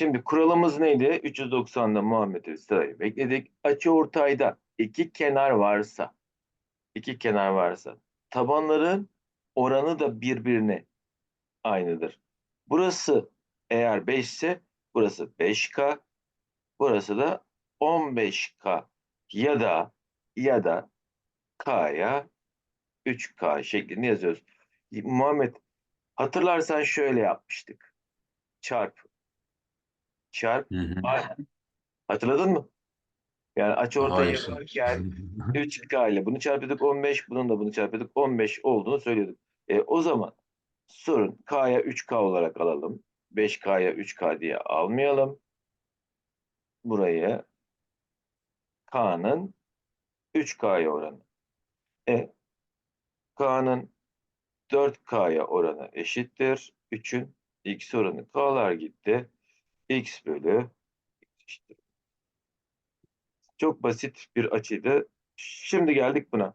Şimdi kuralımız neydi? 390'da Muhammed'i sırayı bekledik. Açı ortayda iki kenar varsa, iki kenar varsa tabanların oranı da birbirine aynıdır. Burası eğer 5 ise burası 5K, burası da 15K ya da ya da K'ya 3K şeklinde yazıyoruz. Muhammed hatırlarsan şöyle yapmıştık. Çarp. Çarp. Hı hı. Hatırladın mı? Yani açı ortayı Hayır. yaparken 3K ile bunu çarpıyorduk 15, bunun da bunu çarpıyorduk 15 olduğunu söylüyorduk. E, o zaman sorun K'ya 3K olarak alalım. 5K'ya 3K diye almayalım. Burayı K'nın 3K'ya oranı. E, K'nın 4K'ya oranı eşittir. 3'ün X oranı K'lar gitti. X bölü eşittir. Çok basit bir açıydı. Şimdi geldik buna.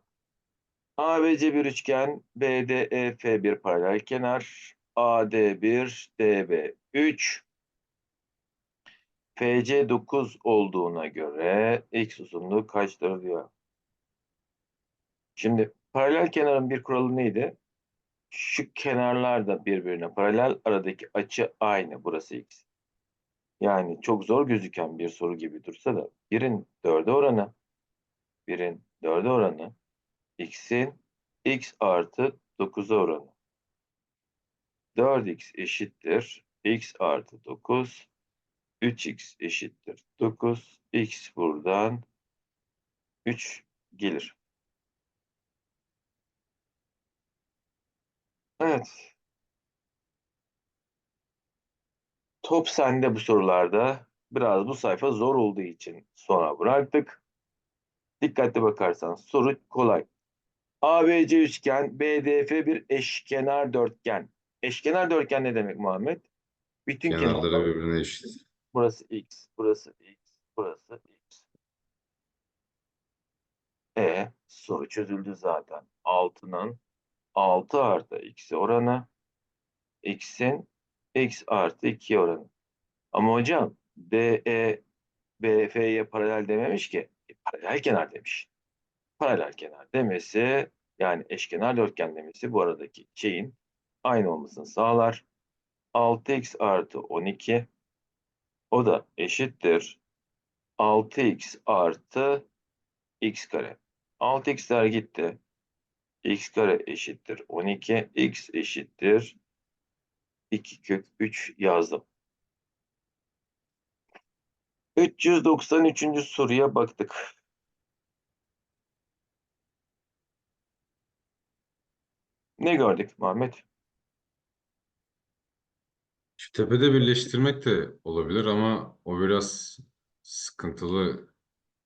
ABC bir üçgen, BDEF bir paralel kenar, AD1, DB3, FC 9 olduğuna göre x uzunluğu kaçtır diyor. Şimdi paralel kenarın bir kuralı neydi? Şu kenarlar da birbirine paralel, aradaki açı aynı. Burası x. Yani çok zor gözüken bir soru gibi dursa da birin dörde oranı, birin dörde oranı, x'in x artı 9'a oranı. 4x eşittir x artı 9, 3x eşittir 9, x buradan 3 gelir. Evet. Top sende bu sorularda. Biraz bu sayfa zor olduğu için sona bıraktık. Dikkatli bakarsan soru kolay. ABC üçgen, BDF bir eşkenar dörtgen. Eşkenar dörtgen ne demek Muhammed? Bütün Kenarları kenarlar birbirine eşit. burası x, burası x, burası x. E soru çözüldü zaten. 6'nın 6 artı x'i oranı x'in x artı 2 oranı. Ama hocam DE BF'ye paralel dememiş ki. E, paralel kenar demiş. Paralel kenar demesi yani eşkenar dörtgen demesi bu aradaki şeyin aynı olmasını sağlar. 6x artı 12 o da eşittir 6x artı x kare. 6x'ler gitti. x kare eşittir 12. x eşittir 2 kök 3 yazdım. 393. soruya baktık. Ne gördük Muhammed? Şu tepede birleştirmek de olabilir ama o biraz sıkıntılı.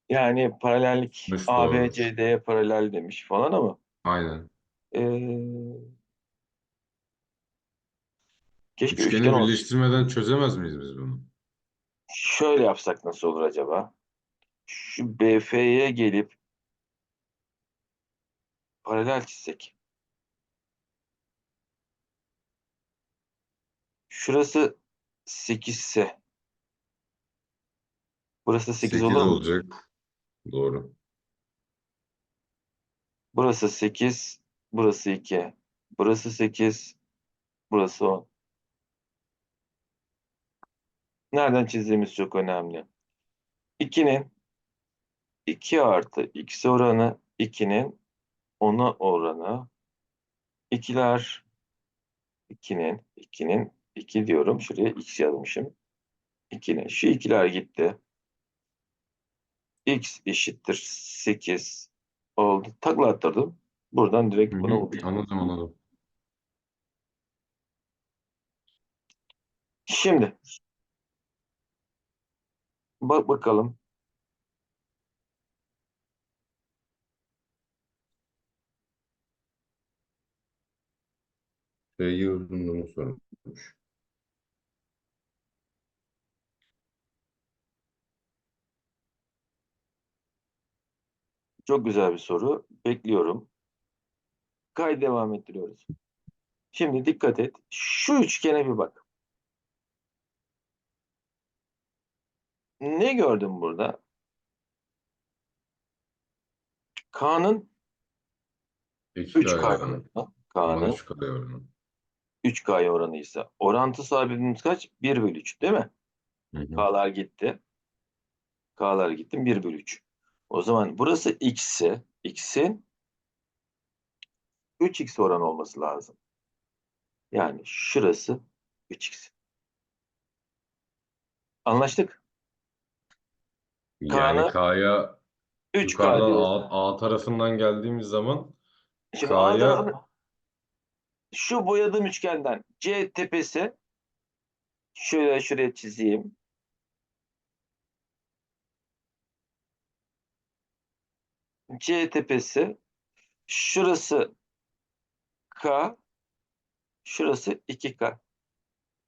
Yani paralellik Nasıl olur? ABCD'ye paralel demiş falan ama Aynen. eee keşke Üçgeni üçgen olsa. birleştirmeden çözemez miyiz biz bunu? Şöyle yapsak nasıl olur acaba? Şu BF'ye gelip paralel çizsek. Şurası 8 ise burası 8 8 olur mu? olacak. Doğru. Burası 8, burası 2. Burası 8, burası 10. Nereden çizdiğimiz çok önemli. 2'nin 2 artı x oranı 2'nin 10'a oranı. İkiler 2'nin 2'nin 2 diyorum. Şuraya x yazmışım. 2'nin şu ikiler gitti. x eşittir 8 oldu. Takla attırdım. Buradan direkt bunu buldum. Anladım anladım. Şimdi bak bakalım. Y'yi uzunluğunu sormuş. Çok güzel bir soru. Bekliyorum. Kaydı devam ettiriyoruz. Şimdi dikkat et. Şu üçgene bir bak. Ne gördüm burada? K'nın 2 3 K K oranı. oranı. Buna K'nın 3 K oranı. 3 K oranı ise orantı sabitimiz kaç? 1 bölü 3 değil mi? Hı hı. K'lar gitti. K'lar gitti 1 bölü 3. O zaman burası x'e x'in 3x oranı olması lazım. Yani şurası 3x. Anlaştık. Yani K'nı K'ya 3K yukarıdan diyoruz. A, A tarafından geldiğimiz zaman Şimdi K'ya şu boyadığım üçgenden C tepesi şöyle şuraya çizeyim. C tepesi şurası K şurası 2K.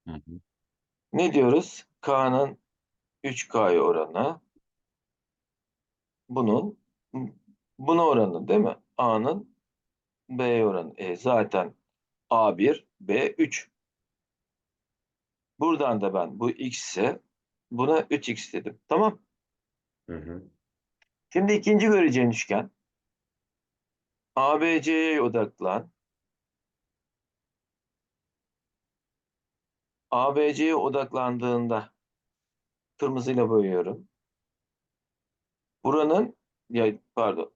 Hı hı. Ne diyoruz? K'nın 3K oranı bunun buna oranı değil mi? A'nın B oranı. E, zaten A1 B3. Buradan da ben bu x'e buna 3x dedim. Tamam. Hı hı. Şimdi ikinci göreceğin üçgen. ABC'ye odaklan. ABC'ye odaklandığında kırmızıyla boyuyorum. Buranın ya pardon.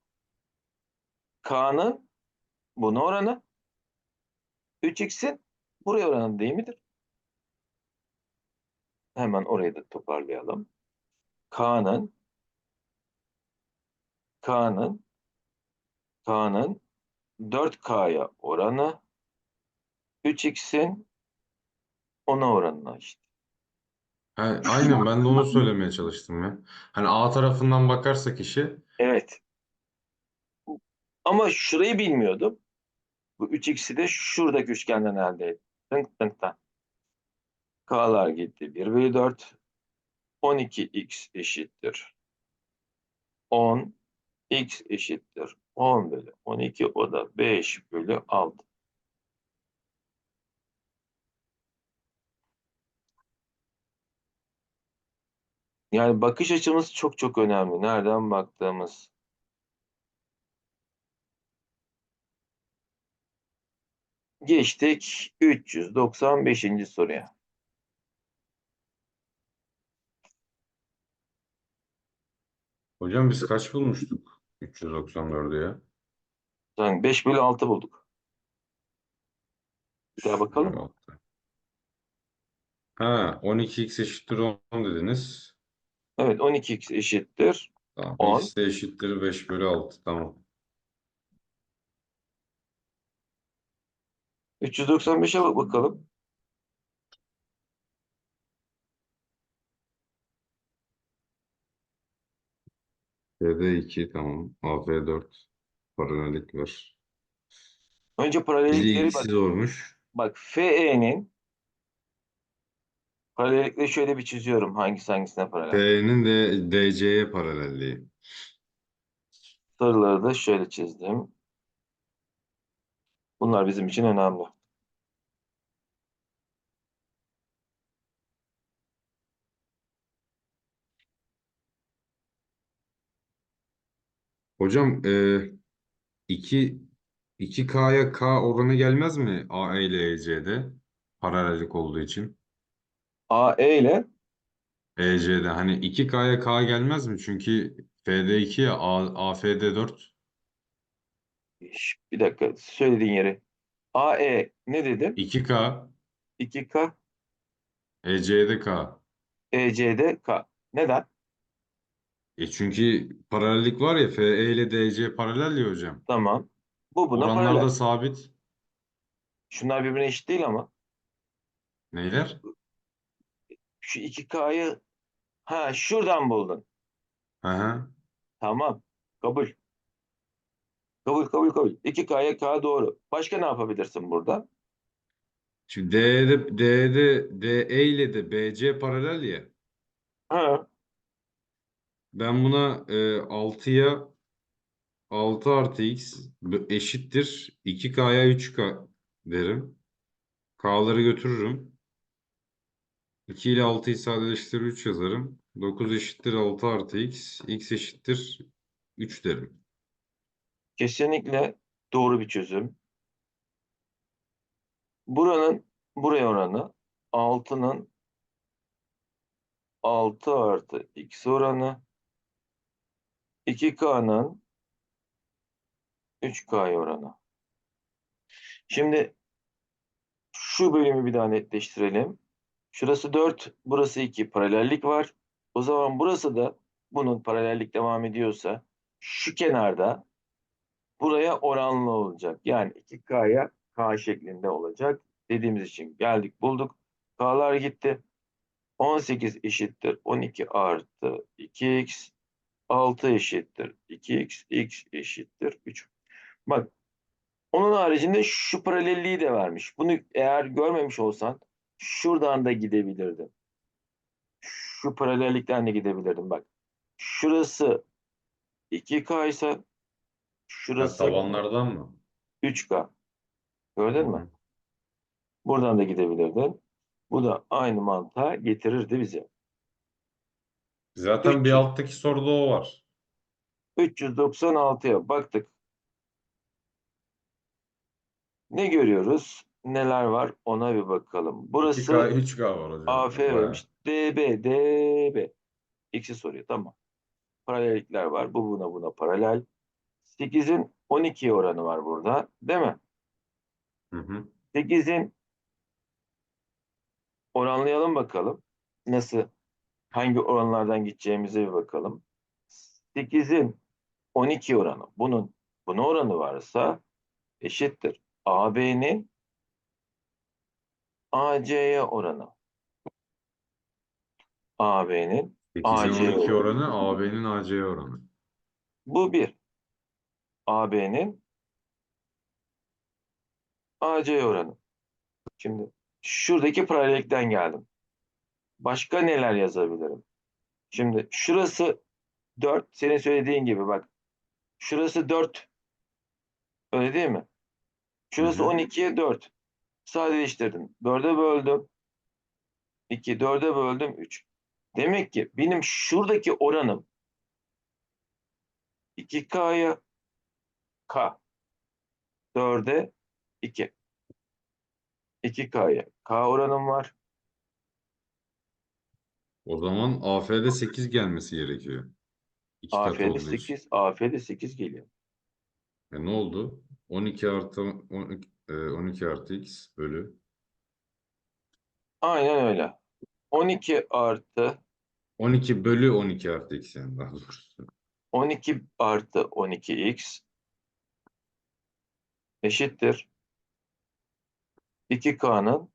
K'nın buna oranı 3x'in buraya oranı değil midir? Hemen orayı da toparlayalım. K'nın K'nın K'nın 4K'ya oranı 3x'in ona oranına işte. Ha, aynen ben de onu söylemeye çalıştım ya. Hani A tarafından bakarsak işe Evet. Ama şurayı bilmiyordum. Bu 3x'i de şuradaki üçgenden elde ettim. Tınk tınk tınk. K'lar gitti. 1 bölü 4. 12x eşittir. 10. x eşittir. 10 bölü 12 o da 5 bölü 6. Yani bakış açımız çok çok önemli. Nereden baktığımız. Geçtik 395. soruya. hocam biz kaç bulmuştuk? 394'ü ya. Yani 5 bölü 6 bulduk. Bir daha bakalım. 26. Ha 12x eşittir 10 dediniz. Evet 12x eşittir. Tamam. 10. X de eşittir 5 bölü 6. Tamam. 395'e bak bakalım. PD 2 tamam. AF 4 paralellik var. Önce paralellikleri bak. zormuş. Bak FE'nin paralellikleri şöyle bir çiziyorum. Hangisi hangisine paralel. P'nin de DC'ye paralelliği. Sarıları da şöyle çizdim. Bunlar bizim için önemli. Hocam e, 2 2K'ya K oranı gelmez mi AE ile EC'de? Paralellik olduğu için. AE ile EC'de hani 2K'ya K gelmez mi? Çünkü FD2 ya A, AFD 4. Şş, bir dakika söylediğin yeri. AE ne dedin? 2K 2K EC'de K. EC'de K. Neden? E çünkü paralellik var ya FE ile DC paralel ya hocam. Tamam. Bu buna Oranlar paralel. da sabit. Şunlar birbirine eşit değil ama. Neyler? Şu 2K'yı ha şuradan buldun. Hı hı. Tamam. Kabul. Kabul kabul kabul. 2K'ya K doğru. Başka ne yapabilirsin burada? Şimdi D'de D'de DE ile de BC paralel ya. Ha. Ben buna e, 6'ya 6 artı x eşittir 2K'ya 3K derim. K'ları götürürüm. 2 ile 6'yı sadeleştirir 3 yazarım. 9 eşittir 6 artı x. x eşittir 3 derim. Kesinlikle doğru bir çözüm. Buranın buraya oranı 6'nın 6 artı x oranı 2K'nın 3K oranı. Şimdi şu bölümü bir daha netleştirelim. Şurası 4, burası 2. Paralellik var. O zaman burası da bunun paralellik devam ediyorsa şu kenarda buraya oranlı olacak. Yani 2K'ya K şeklinde olacak dediğimiz için geldik bulduk. K'lar gitti. 18 eşittir 12 artı 2x 6 eşittir 2x x eşittir 3. Bak onun haricinde şu paralelliği de vermiş. Bunu eğer görmemiş olsan şuradan da gidebilirdin. Şu paralellikten de gidebilirdim bak. Şurası 2K ise şurası tabanlardan mı? 3K. Gördün mü? Buradan da gidebilirdin. Bu da aynı mantığa getirirdi bizi. Zaten bir 300. alttaki soruda o var. 396'ya baktık. Ne görüyoruz? Neler var? Ona bir bakalım. Burası 2K, 3K var hocam. AF vermiş. DB, DB. X'i soruyor. Tamam. Paralellikler var. Bu buna buna paralel. 8'in 12'ye oranı var burada. Değil mi? Hı hı. 8'in oranlayalım bakalım. Nasıl? Hangi oranlardan gideceğimize bir bakalım. 8'in 12 oranı. Bunun buna oranı varsa eşittir. AB'nin AC'ye oranı. AB'nin 8'in AC 12 oranı AB'nin AC'ye oranı. bu bir. AB'nin AC oranı. Şimdi şuradaki paralellikten geldim. Başka neler yazabilirim? Şimdi şurası 4. Senin söylediğin gibi bak. Şurası 4. Öyle değil mi? Şurası hı. 12'ye 4. Sadeleştirdim. 4'e böldüm. 2. 4'e böldüm. 3. Demek ki benim şuradaki oranım 2K'ya K. 4'e 2. 2K'ya K oranım var. O zaman AF'de 8 gelmesi gerekiyor. İki kat AF'de olduğu için. 8. AF'de 8 geliyor. E ne oldu? 12 artı 12, e, 12 artı x bölü Aynen öyle. 12 artı 12 bölü 12 artı x yani daha doğrusu. 12 artı 12x eşittir 2K'nın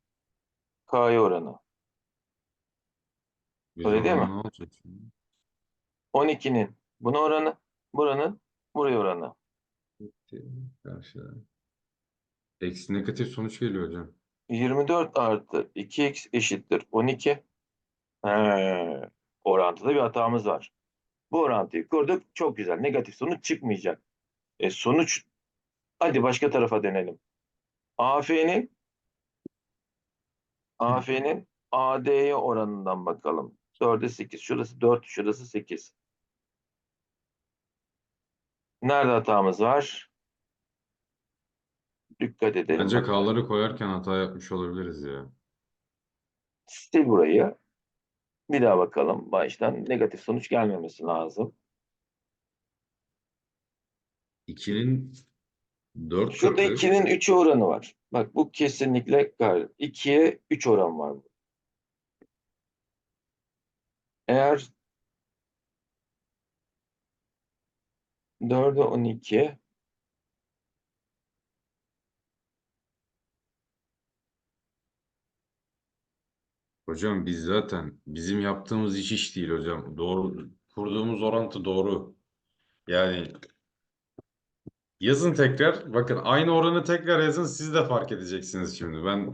K'ya oranı. Bir Öyle değil zaman mi? ne olacak şimdi? 12'nin buna oranı, buranın buraya oranı. Karşıya. Eksi negatif sonuç geliyor hocam. 24 artı 2x eşittir 12. He, orantıda bir hatamız var. Bu orantıyı kurduk. Çok güzel. Negatif sonuç çıkmayacak. E, sonuç hadi başka tarafa dönelim. AF'nin AF'nin AD'ye oranından bakalım. 4'e 8. Şurası 4, şurası 8. Nerede hatamız var? Dikkat edelim. Bence bakalım. K'ları koyarken hata yapmış olabiliriz ya. Sil burayı. Bir daha bakalım. Baştan negatif sonuç gelmemesi lazım. 2'nin 4 Şurada katı 2'nin 3'e oranı var. Bak bu kesinlikle gayret. 2'ye 3 oran var. Eğer 4'e 12 Hocam biz zaten bizim yaptığımız iş iş değil hocam. Doğru kurduğumuz orantı doğru. Yani yazın tekrar. Bakın aynı oranı tekrar yazın siz de fark edeceksiniz şimdi. Ben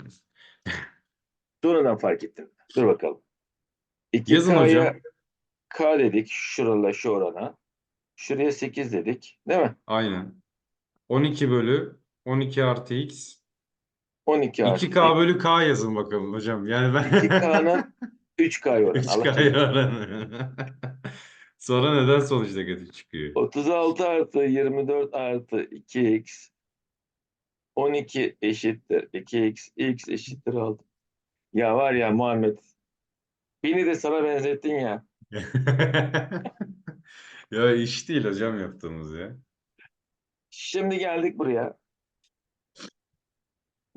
sonradan fark ettim. Dur bakalım. Yazın 2K'ya hocam. K dedik. Şurala şu orana. Şuraya 8 dedik. Değil mi? aynen 12 bölü 12 artı x 12 artı 2k bölü k yazın bakalım hocam. Yani ben 2K'nın 3K oranı. 3 Allah kare oranı. Sonra neden sonuç negatif çıkıyor? 36 artı 24 artı 2x 12 eşittir 2x x eşittir 6. Ya var ya Muhammed beni de sana benzettin ya. Ya iş değil hocam yaptığımız ya. Şimdi geldik buraya.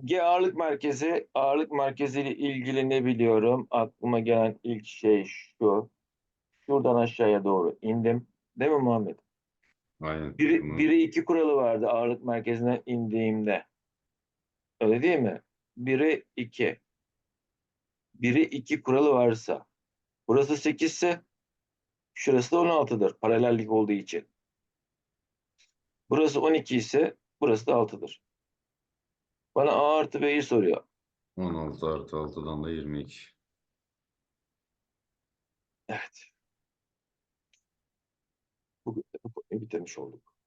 G ağırlık merkezi, ağırlık merkeziyle ilgili ne biliyorum? Aklıma gelen ilk şey şu. Şuradan aşağıya doğru indim. Değil mi Muhammed? Aynen. Biri, biri iki kuralı vardı ağırlık merkezinden indiğimde. Öyle değil mi? Biri iki. Biri iki kuralı varsa. Burası 8 ise şurası da 16'dır. Paralellik olduğu için. Burası 12 ise burası da 6'dır. Bana A artı B'yi soruyor. 16 artı 6'dan da 22. Evet. Bu, bu bitirmiş olduk.